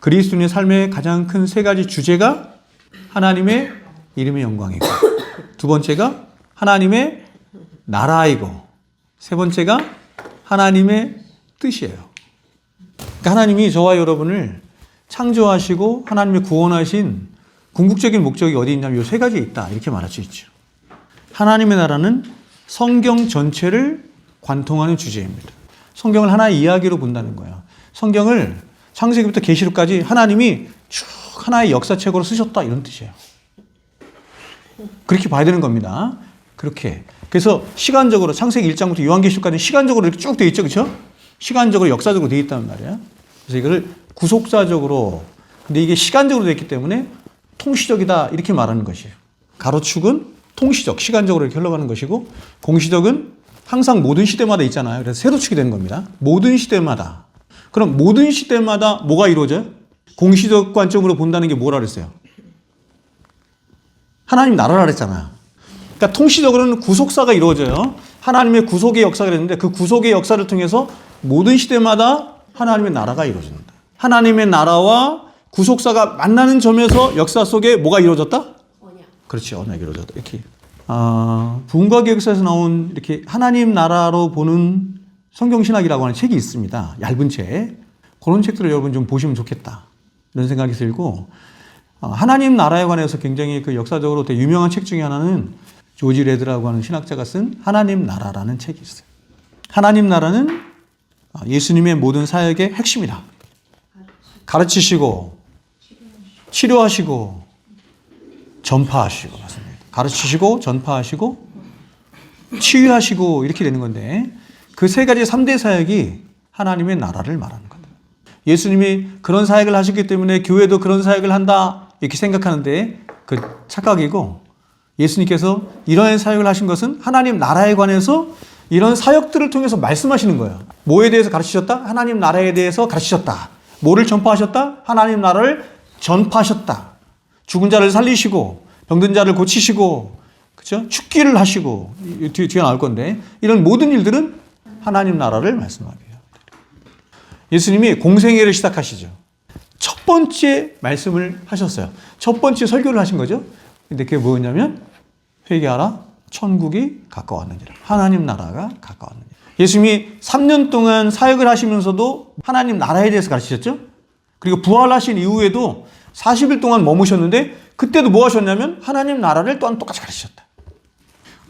그리스도인의 삶의 가장 큰 세 가지 주제가 하나님의 이름의 영광이고 두 번째가 하나님의 나라이고 세 번째가 하나님의 뜻이에요. 그러니까 하나님이 저와 여러분을 창조하시고 하나님의 구원하신 궁극적인 목적이 어디 있냐면 이 세 가지에 있다. 이렇게 말할 수 있죠. 하나님의 나라는 성경 전체를 관통하는 주제입니다. 성경을 하나의 이야기로 본다는 거야. 성경을 창세기부터 계시록까지 하나님이 쭉 하나의 역사책으로 쓰셨다 이런 뜻이에요. 그렇게 봐야 되는 겁니다. 그렇게. 그래서 시간적으로 창세기 1장부터 요한계시록까지 시간적으로 이렇게 쭉 돼 있죠. 그렇죠? 시간적으로 역사적으로 돼 있단 말이야. 그래서 이거를 구속사적으로 근데 이게 시간적으로 돼 있기 때문에 통시적이다 이렇게 말하는 것이에요. 가로축은 통시적, 시간적으로 이렇게 흘러가는 것이고 공시적은 항상 모든 시대마다 있잖아요. 그래서 세로축이 되는 겁니다. 모든 시대마다. 그럼 모든 시대마다 뭐가 이루어져요? 공시적 관점으로 본다는 게 뭐라 그랬어요? 하나님 나라라 그랬잖아요. 그러니까 통시적으로는 구속사가 이루어져요. 하나님의 구속의 역사가 있는데 그 구속의 역사를 통해서 모든 시대마다 하나님의 나라가 이루어진다. 하나님의 나라와 구속사가 만나는 점에서 역사 속에 뭐가 이루어졌다? 언약. 그렇지 언약이 이루어졌다. 이렇게 아, 부흥과 계획서에서 나온 이렇게 하나님 나라로 보는 성경 신학이라고 하는 책이 있습니다. 얇은 책. 그런 책들을 여러분 좀 보시면 좋겠다. 이런 생각이 들고 아, 하나님 나라에 관해서 굉장히 그 역사적으로 되게 유명한 책 중에 하나는 조지 레드라고 하는 신학자가 쓴 하나님 나라라는 책이 있어요. 하나님 나라는 아, 예수님의 모든 사역의 핵심이다. 가르치시고 치료하시고 전파하시고 맞습니다. 가르치시고 전파하시고 치유하시고 이렇게 되는 건데 그 세 가지 3대 사역이 하나님의 나라를 말하는 거다. 예수님이 그런 사역을 하셨기 때문에 교회도 그런 사역을 한다 이렇게 생각하는데 그 착각이고 예수님께서 이러한 사역을 하신 것은 하나님 나라에 관해서 이런 사역들을 통해서 말씀하시는 거예요. 뭐에 대해서 가르치셨다? 하나님 나라에 대해서 가르치셨다. 뭐를 전파하셨다? 하나님 나라를 전파하셨다. 죽은 자를 살리시고 병든 자를 고치시고 그죠? 축기를 하시고 뒤에 나올 건데 이런 모든 일들은 하나님 나라를 말씀하게요. 예수님이 공생애를 시작하시죠. 첫 번째 말씀을 하셨어요. 첫 번째 설교를 하신 거죠. 근데 그게 뭐였냐면 회개하라 천국이 가까웠느니라. 하나님 나라가 가까웠느니라. 예수님이 3년 동안 사역을 하시면서도 하나님 나라에 대해서 가르치셨죠. 그리고 부활하신 이후에도 40일 동안 머무셨는데 그때도 뭐 하셨냐면 하나님 나라를 또한 똑같이 가르치셨다.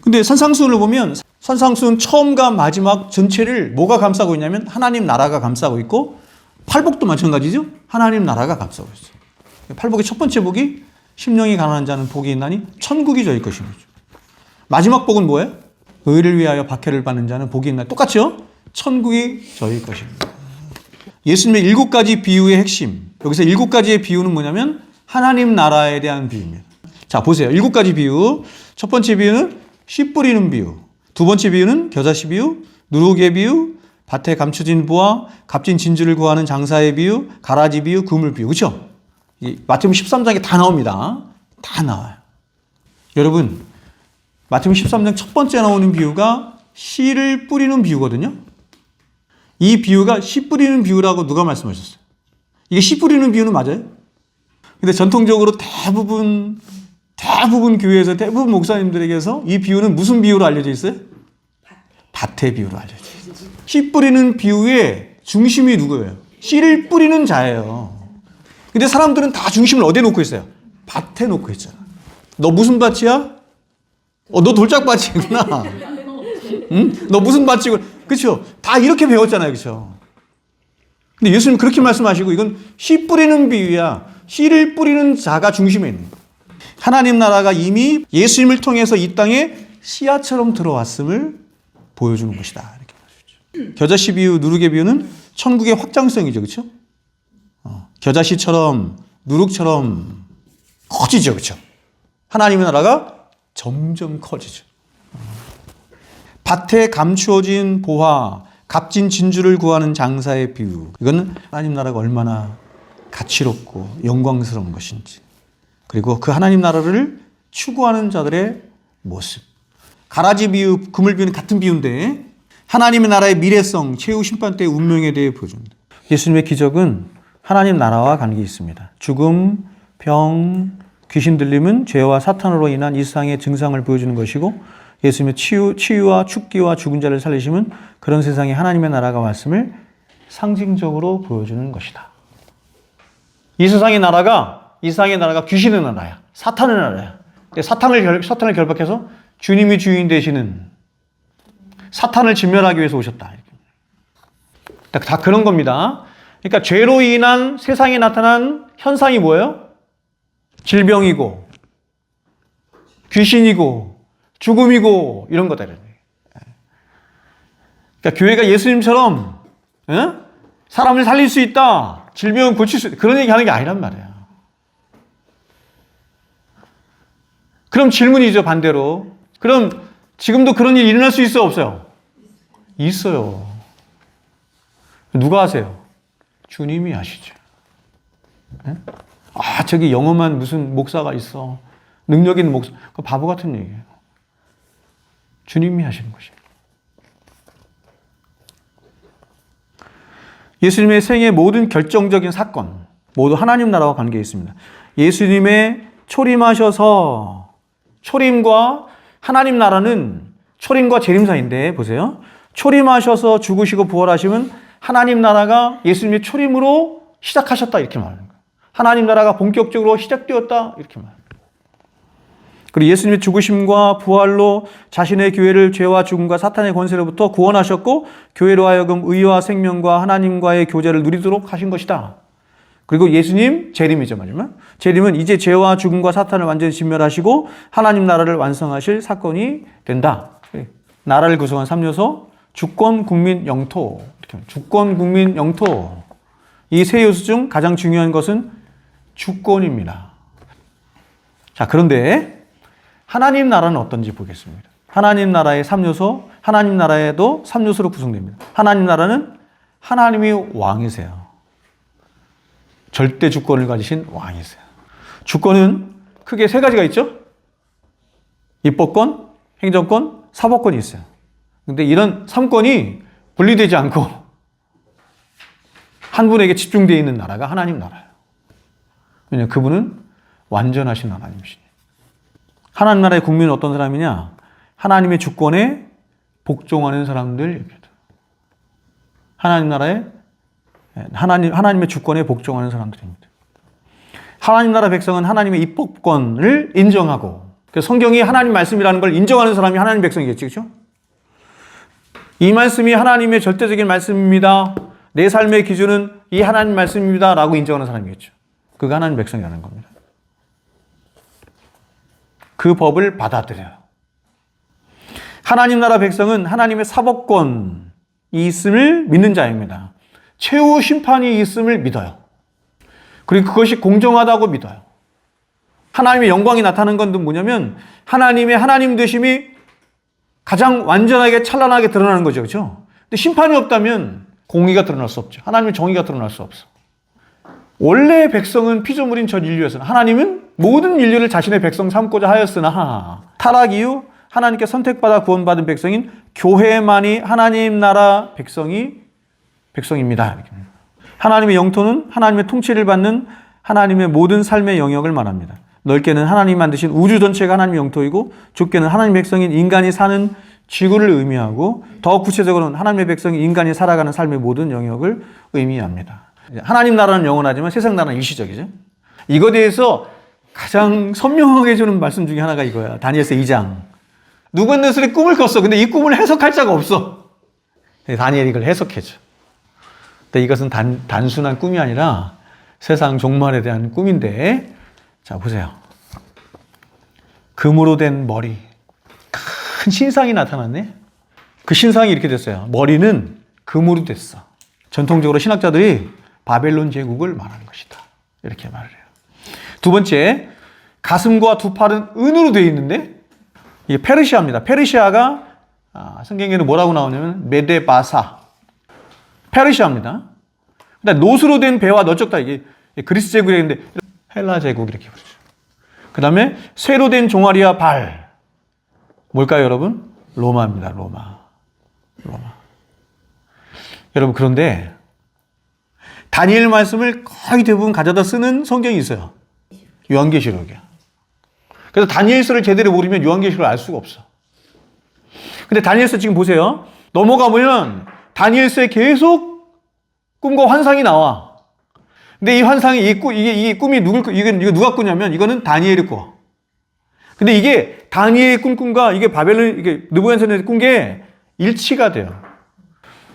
근데 산상수훈을 보면 산상수훈 처음과 마지막 전체를 뭐가 감싸고 있냐면 하나님 나라가 감싸고 있고 팔복도 마찬가지죠. 하나님 나라가 감싸고 있어요. 팔복의 첫 번째 복이 심령이 가난한 자는 복이 있나니 천국이 저희 거죠. 마지막 복은 뭐예요? 의를 위하여 박해를 받는 자는 복이 있나 똑같죠? 천국이 저희 것입니다. 예수님의 일곱 가지 비유의 핵심. 여기서 일곱 가지의 비유는 뭐냐면 하나님 나라에 대한 비유입니다. 자, 보세요. 일곱 가지 비유. 첫 번째 비유는 씨 뿌리는 비유. 두 번째 비유는 겨자씨 비유, 누룩의 비유, 밭에 감춰진 부와 값진 진주를 구하는 장사의 비유, 가라지 비유, 그물 비유. 그렇죠? 이 마태복음 13장에 다 나옵니다. 다 나와요. 여러분, 마태복음 13장 첫 번째 나오는 비유가 씨를 뿌리는 비유거든요. 이 비유가 씨 뿌리는 비유라고 누가 말씀하셨어요? 이게 씨 뿌리는 비유는 맞아요? 근데 전통적으로 대부분 대부분 교회에서 대부분 목사님들에게서 이 비유는 무슨 비유로 알려져 있어요? 밭의 비유로 알려져 있어요. 씨 뿌리는 비유의 중심이 누구예요? 씨를 뿌리는 자예요. 근데 사람들은 다 중심을 어디에 놓고 있어요? 밭에 놓고 있잖아. 너 무슨 밭이야? 어, 너 돌짝밭이구나. 응? 너 무슨 밭이고, 그쵸? 다 이렇게 배웠잖아요. 그쵸? 근데 예수님 그렇게 말씀하시고, 이건 씨 뿌리는 비유야. 씨를 뿌리는 자가 중심에 있는 거예요. 하나님 나라가 이미 예수님을 통해서 이 땅에 씨앗처럼 들어왔음을 보여주는 것이다. 이렇게 말씀하죠. 겨자씨 비유, 누룩의 비유는 천국의 확장성이죠. 그쵸? 어, 겨자씨처럼, 누룩처럼 커지죠. 그쵸? 하나님의 나라가 점점 커지죠. 밭에 감추어진 보화, 값진 진주를 구하는 장사의 비유. 이거는 하나님 나라가 얼마나 가치롭고 영광스러운 것인지. 그리고 그 하나님 나라를 추구하는 자들의 모습. 가라지 비유, 그물 비유는 같은 비유인데 하나님의 나라의 미래성, 최후 심판 때의 운명에 대해 보여줍니다. 예수님의 기적은 하나님 나라와 관계 있습니다. 죽음, 병, 귀신 들림은 죄와 사탄으로 인한 이 세상의 증상을 보여주는 것이고 예수님의 치유, 치유와 축기와 죽은 자를 살리심은 그런 세상에 하나님의 나라가 왔음을 상징적으로 보여주는 것이다. 이 세상의 나라가 이 세상의 나라가 귀신의 나라야. 사탄의 나라야. 사탄을 결, 사탄을 결박해서 주님이 주인 되시는 사탄을 진멸하기 위해서 오셨다. 다, 다 그런 겁니다. 그러니까 죄로 인한 세상에 나타난 현상이 뭐예요? 질병이고 귀신이고 죽음이고 이런 거다. 그러니까 교회가 예수님처럼 예? 사람을 살릴 수 있다. 질병을 고칠 수 있다. 그런 얘기 하는 게 아니란 말이야. 그럼 질문이죠, 반대로. 그럼 지금도 그런 일이 일어날 수 있어, 없어요? 있어요. 누가 하세요? 주님이 하시죠. 예? 아, 저기 영험한 무슨 목사가 있어. 능력 있는 목사. 그 바보 같은 얘기예요. 주님이 하시는 것이에요. 예수님의 생의 모든 결정적인 사건, 모두 하나님 나라와 관계 있습니다. 예수님의 초림하셔서 초림과 하나님 나라는 초림과 재림 사이인데 보세요. 초림하셔서 죽으시고 부활하시면 하나님 나라가 예수님의 초림으로 시작하셨다 이렇게 말하는 거예요. 하나님 나라가 본격적으로 시작되었다 이렇게 말합니다. 그리고 예수님의 죽으심과 부활로 자신의 교회를 죄와 죽음과 사탄의 권세로부터 구원하셨고 교회로 하여금 의와 생명과 하나님과의 교제를 누리도록 하신 것이다. 그리고 예수님 재림이죠, 마지막. 재림은 이제 죄와 죽음과 사탄을 완전히 진멸하시고 하나님 나라를 완성하실 사건이 된다. 나라를 구성한 3요소 주권, 국민, 영토. 주권, 국민, 영토. 이 세 요소 중 가장 중요한 것은 주권입니다. 자, 그런데 하나님 나라는 어떤지 보겠습니다. 하나님 나라의 3요소, 하나님 나라에도 3요소로 구성됩니다. 하나님 나라는 하나님이 왕이세요. 절대 주권을 가지신 왕이세요. 주권은 크게 세 가지가 있죠? 입법권, 행정권, 사법권이 있어요. 근데 이런 3권이 분리되지 않고 한 분에게 집중되어 있는 나라가 하나님 나라예요. 왜냐 그분은 완전하신 하나님이시니. 하나님 나라의 국민은 어떤 사람이냐? 하나님의 주권에 복종하는 사람들. 하나님 나라의 하나님 하나님의 주권에 복종하는 사람들입니다. 하나님 나라 백성은 하나님의 입법권을 인정하고 성경이 하나님 말씀이라는 걸 인정하는 사람이 하나님 백성이겠죠, 그렇죠? 이 말씀이 하나님의 절대적인 말씀입니다. 내 삶의 기준은 이 하나님 말씀입니다 라고 인정하는 사람이겠죠. 그가 하나님 백성이라는 겁니다. 그 법을 받아들여요. 하나님 나라 백성은 하나님의 사법권이 있음을 믿는 자입니다. 최후 심판이 있음을 믿어요. 그리고 그것이 공정하다고 믿어요. 하나님의 영광이 나타나는 건 뭐냐면 하나님의 하나님 되심이 가장 완전하게 찬란하게 드러나는 거죠. 그렇죠? 근데 심판이 없다면 공의가 드러날 수 없죠. 하나님의 정의가 드러날 수 없어. 원래 백성은 피조물인 전 인류였으나 하나님은 모든 인류를 자신의 백성 삼고자 하였으나 타락 이후 하나님께 선택받아 구원받은 백성인 교회만이 하나님 나라 백성이 백성입니다. 하나님의 영토는 하나님의 통치를 받는 하나님의 모든 삶의 영역을 말합니다. 넓게는 하나님 만드신 우주 전체가 하나님의 영토이고 좁게는 하나님 백성인 인간이 사는 지구를 의미하고 더 구체적으로는 하나님의 백성이 인간이 살아가는 삶의 모든 영역을 의미합니다. 하나님 나라는 영원하지만 세상 나라는 일시적이죠. 이거에 대해서 가장 선명하게 주는 말씀 중에 하나가 이거야. 다니엘서 2장. 누구네스의 꿈을 꿨어. 근데 이 꿈을 해석할 자가 없어. 다니엘이 이걸 해석해줘. 근데 이것은 단, 단순한 꿈이 아니라 세상 종말에 대한 꿈인데, 자, 보세요. 금으로 된 머리. 큰 신상이 나타났네? 그 신상이 이렇게 됐어요. 머리는 금으로 됐어. 전통적으로 신학자들이 바벨론 제국을 말하는 것이다. 이렇게 말을 해요. 두 번째, 가슴과 두 팔은 은으로 되어 있는데, 이게 페르시아입니다. 페르시아가, 아, 성경에는 뭐라고 나오냐면, 메데바사. 페르시아입니다. 근데 노스로 된 배와 너쪽 다 이게 그리스 제국인데, 헬라 제국 이렇게 부르죠. 그 다음에 쇠로 된 종아리와 발. 뭘까요, 여러분? 로마입니다, 로마. 로마. 여러분, 그런데 다니엘 말씀을 거의 대부분 가져다 쓰는 성경이 있어요. 요한계시록이야. 그래서 다니엘서를 제대로 모르면 요한계시록을 알 수가 없어. 근데 다니엘서 지금 보세요. 넘어가 보면 다니엘서에 계속 꿈과 환상이 나와. 근데 이 환상이 이, 꿈, 이게 이 꿈이 누굴 꾸- 이게 이거 누가 꾸냐면 이거는 다니엘이 꿔. 근데 이게 다니엘의 꿈꿈과 이게 바벨론 이게 느부갓네살의 꾼게 일치가 돼요.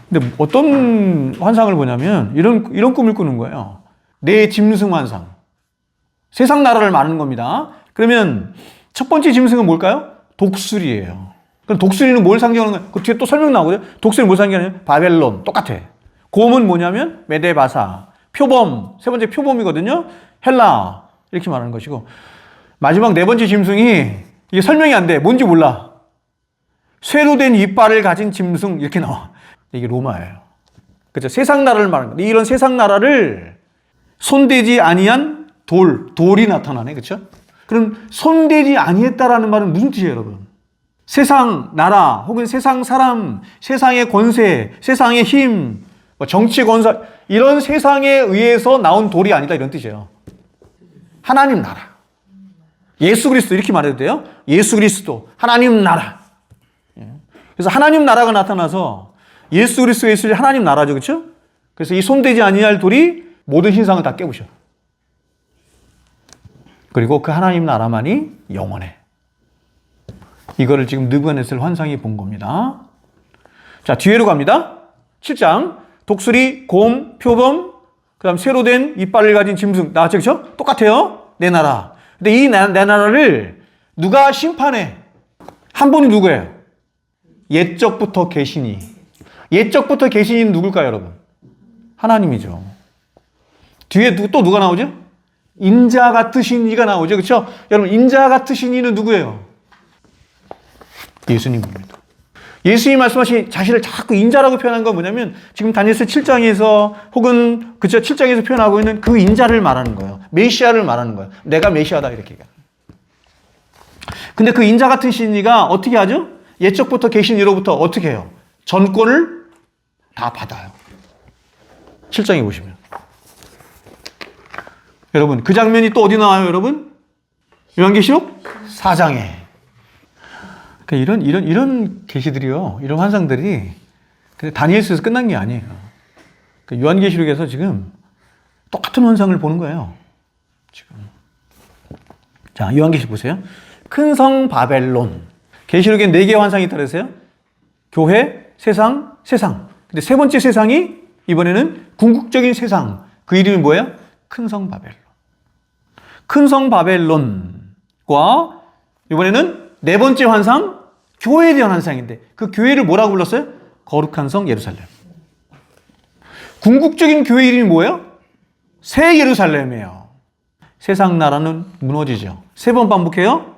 근데 어떤 환상을 보냐면 이런 이런 꿈을 꾸는 거예요. 내 짐승 환상. 세상 나라를 말하는 겁니다. 그러면 첫 번째 짐승은 뭘까요? 독수리예요. 그럼 독수리는 뭘 상징하는 거예요? 그 뒤에 또 설명 나오거든요. 독수리 뭘 상징하냐면 바벨론 똑같아. 곰은 뭐냐면 메데바사, 표범 세 번째 표범이거든요. 헬라 이렇게 말하는 것이고 마지막 네 번째 짐승이 이게 설명이 안 돼. 뭔지 몰라. 쇠로 된 이빨을 가진 짐승 이렇게 나와. 이게 로마예요. 그죠? 세상 나라를 말하는 거예요. 이런 세상 나라를 손대지 아니한 돌, 돌이 나타나네. 그렇죠? 그럼 손대지 아니했다라는 말은 무슨 뜻이에요, 여러분? 세상 나라 혹은 세상 사람, 세상의 권세, 세상의 힘, 뭐 정치 권사 이런 세상에 의해서 나온 돌이 아니다 이런 뜻이에요. 하나님 나라. 예수 그리스도 이렇게 말해도 돼요? 예수 그리스도 하나님 나라. 예. 그래서 하나님 나라가 나타나서 예수 그리스도에 있을 하나님 나라죠, 그렇죠? 그래서 이 손대지 아니할 돌이 모든 신상을 다 깨부셔. 그리고 그 하나님 나라만이 영원해. 이거를 지금 느부갓네살 환상이 본 겁니다. 자, 뒤로 갑니다. 7장. 독수리, 곰, 표범, 그 다음 새로 된 이빨을 가진 짐승. 나왔죠, 그렇죠? 똑같아요. 내 나라. 근데 이 내 나라를 누가 심판해? 한 분이 누구예요? 옛적부터 계시니. 옛적부터 계시니 누굴까요, 여러분? 하나님이죠. 뒤에 누- 또 누가 나오죠? 인자 같으신 이가 나오죠. 그렇죠? 여러분, 인자 같으신 이는 누구예요? 예수님입니다. 예수님이 말씀하신 자신을 자꾸 인자라고 표현한 건 뭐냐면 지금 다니엘서 7장에서 혹은 그쵸 7장에서 표현하고 있는 그 인자를 말하는 거예요. 메시아를 말하는 거예요. 내가 메시아다 이렇게. 근데 그 인자 같은 신이가 어떻게 하죠? 옛적부터 계신 이로부터 어떻게 해요? 전권을 다 받아요. 7장에 보시면. 여러분, 그 장면이 또 어디 나와요, 여러분? 요한계시록 4장에. 그러니까 이런 이런 이런 계시들이요, 이런 환상들이 다니엘서에서 끝난 게 아니에요. 그 요한계시록에서 지금 똑같은 환상을 보는 거예요. 지금. 자, 요한계시록 보세요. 큰 성 바벨론. 계시록에 네 개의 환상이 그랬어요. 교회, 세상, 세상. 근데 세 번째 세상이 이번에는 궁극적인 세상. 그 이름이 뭐예요? 큰 성 바벨론. 큰 성 바벨론과 이번에는 네 번째 환상, 교회에 대한 환상인데 그 교회를 뭐라고 불렀어요? 거룩한 성 예루살렘. 궁극적인 교회 이름이 뭐예요? 새 예루살렘이에요. 세상 나라는 무너지죠. 세 번 반복해요.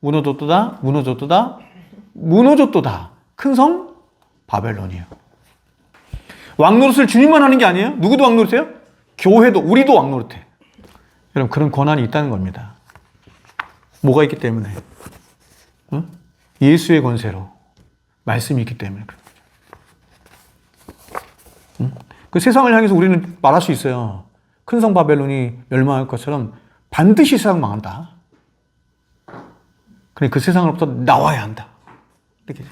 무너졌도다, 무너졌도다, 무너졌도다. 큰 성 바벨론이에요. 왕노릇을 주님만 하는 게 아니에요. 누구도 왕노릇해요? 교회도, 우리도 왕노릇해. 여러분, 그런 권한이 있다는 겁니다. 뭐가 있기 때문에? 응? 예수의 권세로 말씀이 있기 때문에. 응? 그 세상을 향해서 우리는 말할 수 있어요. 큰 성 바벨론이 멸망할 것처럼 반드시 세상 망한다. 그래 그 세상으로부터 나와야 한다. 이렇게.